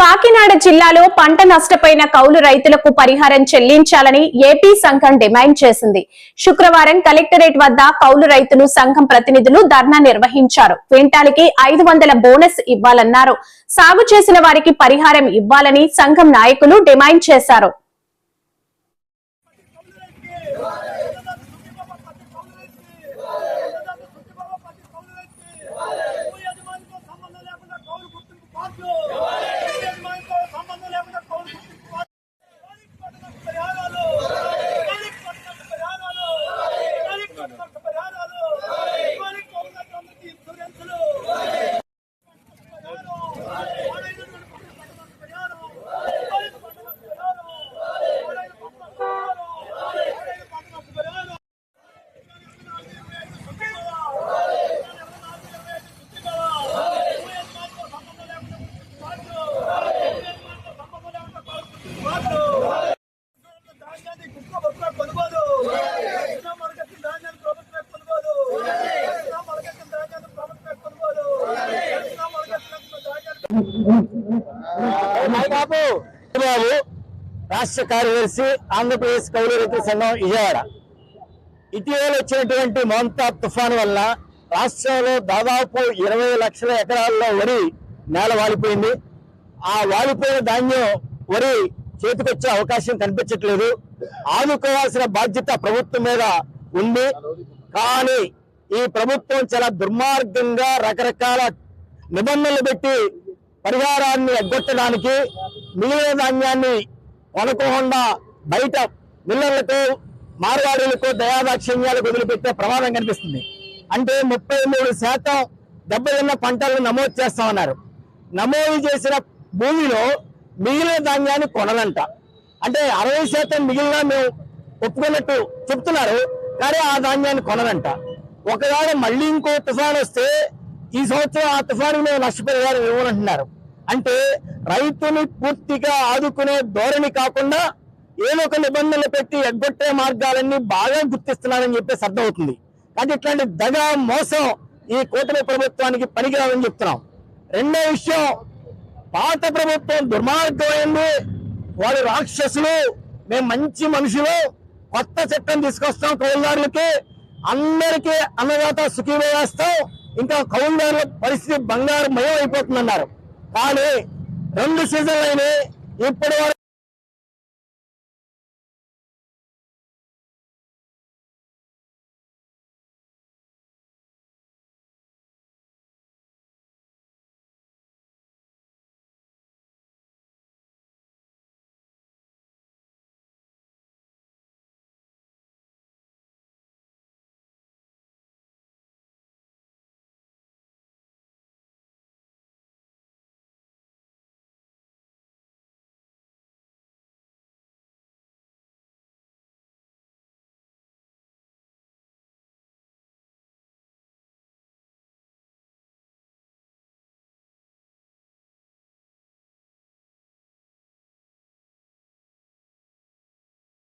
కాకినాడ జిల్లాలో పంట నష్టపోయిన కౌలు రైతులకు పరిహారం చెల్లించాలని ఏపీ సంఘం డిమాండ్ చేసింది. శుక్రవారం కలెక్టరేట్ వద్ద కౌలు రైతులు సంఘం ప్రతినిధులు ధర్నా నిర్వహించారు. క్వింటాలకి ఐదు వందల బోనస్ ఇవ్వాలన్నారు. సాగు చేసిన వారికి పరిహారం ఇవ్వాలని సంఘం నాయకులు డిమాండ్ చేశారు. బాబు బాబు రాష్ట్ర కార్యదర్శి ఆంధ్రప్రదేశ్ కౌలు రైతుల సంఘం విజయవాడ. ఇటీవల వచ్చినటువంటి మమతా తుఫాను వల్ల రాష్ట్రంలో దాదాపు ఇరవై లక్షల ఎకరాల్లో వరి నేల వాలిపోయింది. ఆ వాలిపోయిన ధాన్యం వరి చేతికొచ్చే అవకాశం కనిపించట్లేదు. ఆదుకోవాల్సిన బాధ్యత ప్రభుత్వం మీద ఉంది. కానీ ఈ ప్రభుత్వం చాలా దుర్మార్గంగా రకరకాల నిబంధనలు పెట్టి పరిహారాన్ని ఎగ్గొట్టడానికి మిగిలిన ధాన్యాన్ని కొనకోకుండా బయట మిల్లర్లకు మార్వాడీలకు దయాదాక్షిణ్యాలకు వదిలిపెట్టే ప్రమాదం కనిపిస్తుంది. అంటే ముప్పై మూడు శాతం దెబ్బతిన్న పంటలను నమోదు చేస్తామన్నారు. నమోదు చేసిన భూమిలో మిగిలిన ధాన్యాన్ని కొనలంట. అంటే అరవై శాతం మిగిలిన మేము ఒప్పుకున్నట్టు చెప్తున్నారు కానీ ఆ ధాన్యాన్ని కొనలంట. ఒకవేళ మళ్ళీ ఇంకో తుఫాన్ వస్తే ఈ సంవత్సరం ఆ తుఫాను మేము నష్టపరిహారం ఇవ్వనంటున్నారు అంటే రైతుని పూర్తిగా ఆదుకునే ధోరణి కాకుండా ఏదో ఒక నిబంధనలు పెట్టి ఎగ్గొట్టే మార్గాలన్నీ బాగా గుర్తిస్తున్నారని చెప్పేసి అర్థమవుతుంది. కానీ ఇట్లాంటి దగ మోసం ఈ కూటమి ప్రభుత్వానికి పనికిరాదని చెప్తున్నాం. రెండో విషయం పాత ప్రభుత్వం దుర్మార్గమైంది వాడు రాక్షసులు. మేము మంచి మనుషులు. కొత్త చట్టం తీసుకొస్తాం కౌలుదారులకి. అందరికీ అన్నదాత సుఖీ వేస్తాం ఇంకా కౌలుదారుల పరిస్థితి బంగారు మయం అయిపోతుందన్నారు. కానీ రెండు సీజన్లు అయినాయి ఇప్పటి